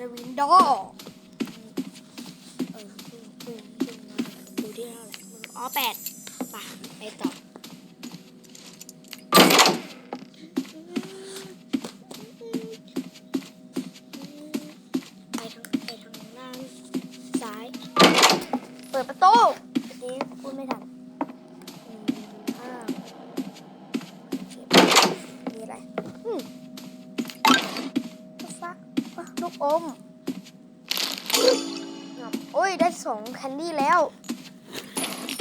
ลวินดอเออปึ้งปึ้งปึ้งดูที่เท่าไหร่อ๋อแปดป่ะไปต่อไปทางไปทางด้านซ้ายเปิดประตูเมื่อกี้พูดไม่ทัน สองแคนดี้แล้ว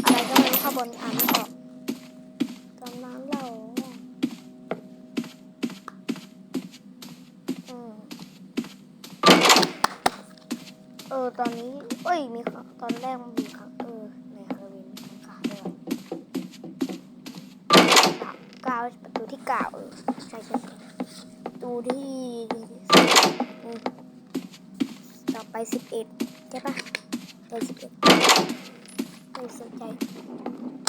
อะไรก็ไม่รู้ข้างบนอ่านไม่ออกตอนนั้นเราอเออตอนนี้ เอ้ยมีตอนแรกมันมีขาเออในฮาโลวีนมีขาด้วยก้าประตูที่เก้าเออใช่ใช่ประตูที่สิบอืมต่อไปสิบเอ็ดใช่ปะ ไปสิบเอ็ดไม่สนใจ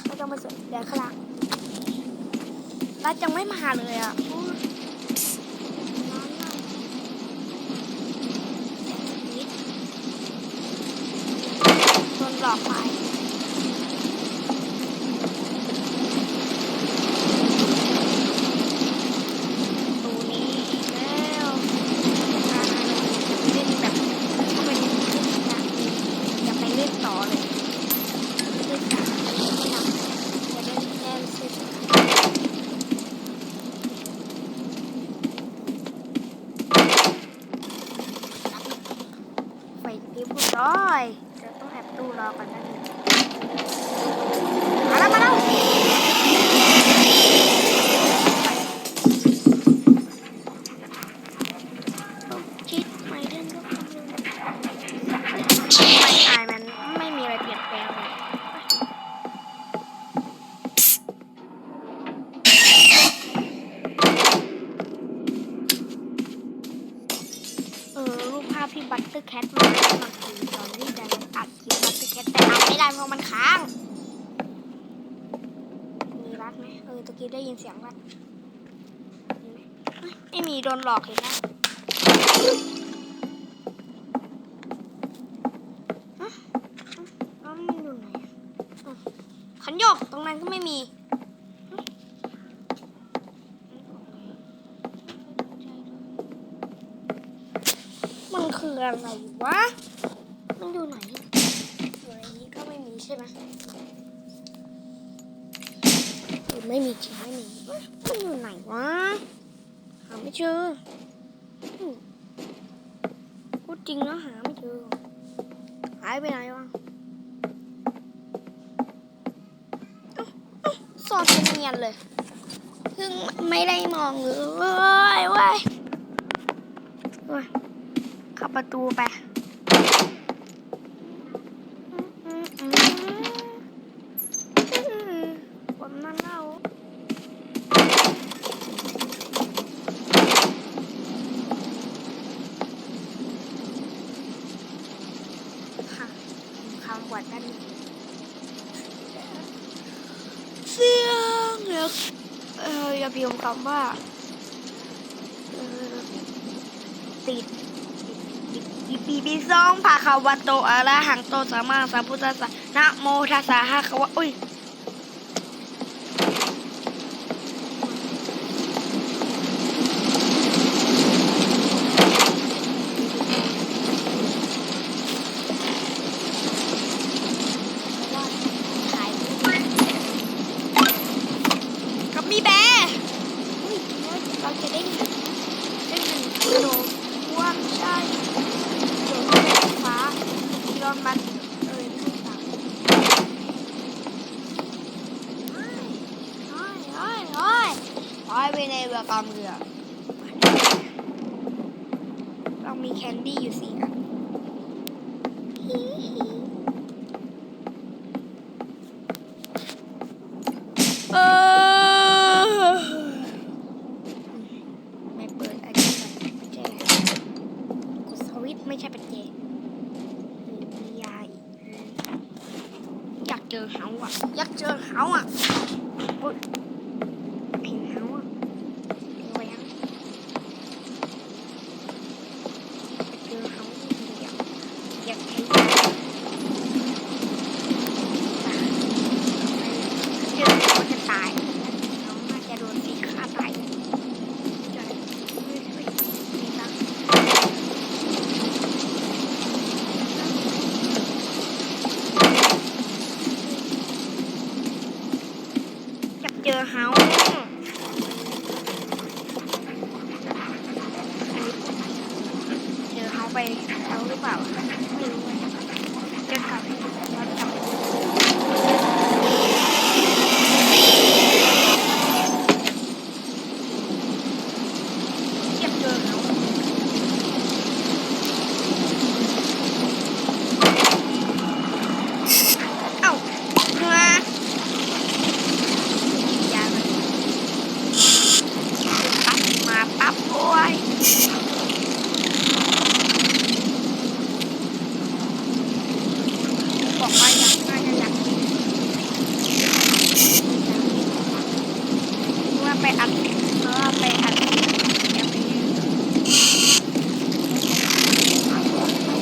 ไม่ต้องมาสนใจข้างหลังรัดยังไม่มาเลยอะโอ้ยร้อนมากนิด โดนหลอกไปตูนี้แล้วอ่าเล่นแบบเข้าไปในเล่นอยากจะไปเล่นต่อเลยเล่นต่อไม่นำจะเล่นแค่เล่นไฟพิบร้อยจะต้องแอบตู้รอก่อนนะนี่มาแล้วมาแล้วชิดไม่เล่นก็ทำเลยไม่อายมันไม่มีอะไรเปลี่ยนแปลงเลยเออรูปภาพที่บัตเตอร์ แคทมามาคือตอนที่ดันอัดคลิปบัตเตอร์แคทแต่อัดไม่ได้เพราะมันค้าง มีรัดไหมเออตะกี้ได้ยินเสียงรัดไม่มีโดนหลอกเห็นนะฮะแล้วมันอยู่ไหนขันโยกตรงนั้นก็ไม่มีฮะมัน คืออะไรวะ มันอยู่ไหนอยู่ในนี้ก็ไม่มีใช่ไหมเออไม่มีจริงไม่มีเอ้ยมันอยู่ไหนวะ หาไม่เจอพูดจริงแล้วหาไม่เจอ หายไปไหนวะเอ้าเอ้าซ่อนเป็นเนียนเลยเพิ่งไม่ได้มองเลยเว้ยเว้ยเว้ย ข้าประตูไปอืมอืมอืมอืมคนมันเล่าค่ะคำวัดด้านนี้เสียงเล็กเอออย่าพิมพ์คำว่าเออติด อีปีปีสองภาคาวะโตอะระหังโตสมมาสัมพุทธัสสะนะโมทัสสะฮะคะวะอุ้ยขายกับมีแบร์อุ้ยเราจะได้หนึ่งได้หนึ่งกิโลว่าไม่ใช่เดี๋ยวเราได้ฟ้าย้อนมันเออไม่ต่างเฮ้ยเฮ้ยเฮ้ยเฮ้ย ลอยไปในเรือกำเรือ เรามีแคนดี้อยู่สี่อันฮิฮิเออไม่เปิดอันนี้มันไม่ใช่กดสวิตไม่ใช่ป็นเจมียาอีกอยากเจอเฮาอะอยากเจอเฮาอะ 就喊我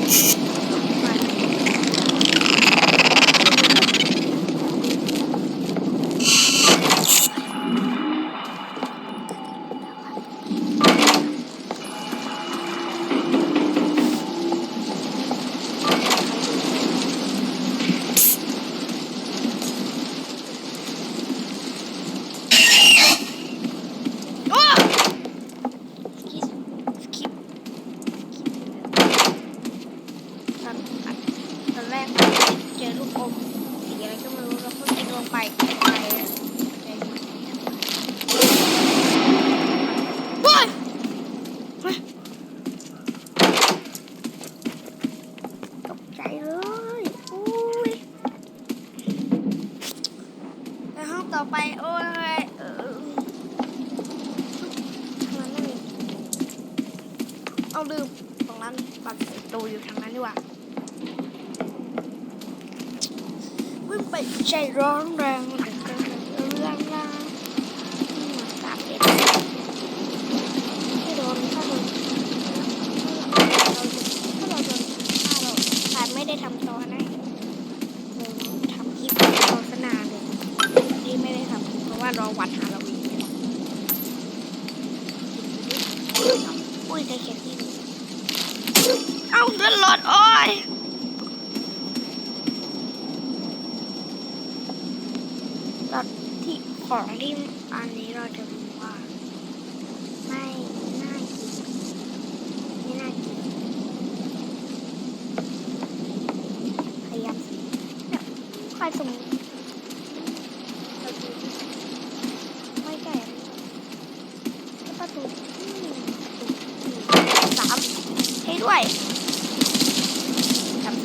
Shh. เอาลืมตรงนั้นปัดประตูอยู่ทางนั้นดีกว่าวิ่งไปใจร้อนแรงเหลือเกินเรื่องราวสามเด็ดไม่โดนถ้าโดนถ้าเราโดนถ้าเราแต่ไม่ได้ทำตอนนะเราทำคลิปโฆษณาเลยที่ไม่ได้ทำเพราะว่ารอวันฮาโลวีนนี่แหละอุ้ยได้แค่ที่นี่เอ้าเลื่อนรถโอ้ย รถที่ของที่อันนี้เราจะรู้ว่า ไม่น่ากินไม่น่ากินพยายามเนี่ยใครสมประตูไม่แก่ประตูอืมสามให้ด้วย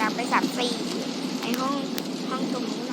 ดำๆไปสามสี่ไอห้องห้องตรงนู้น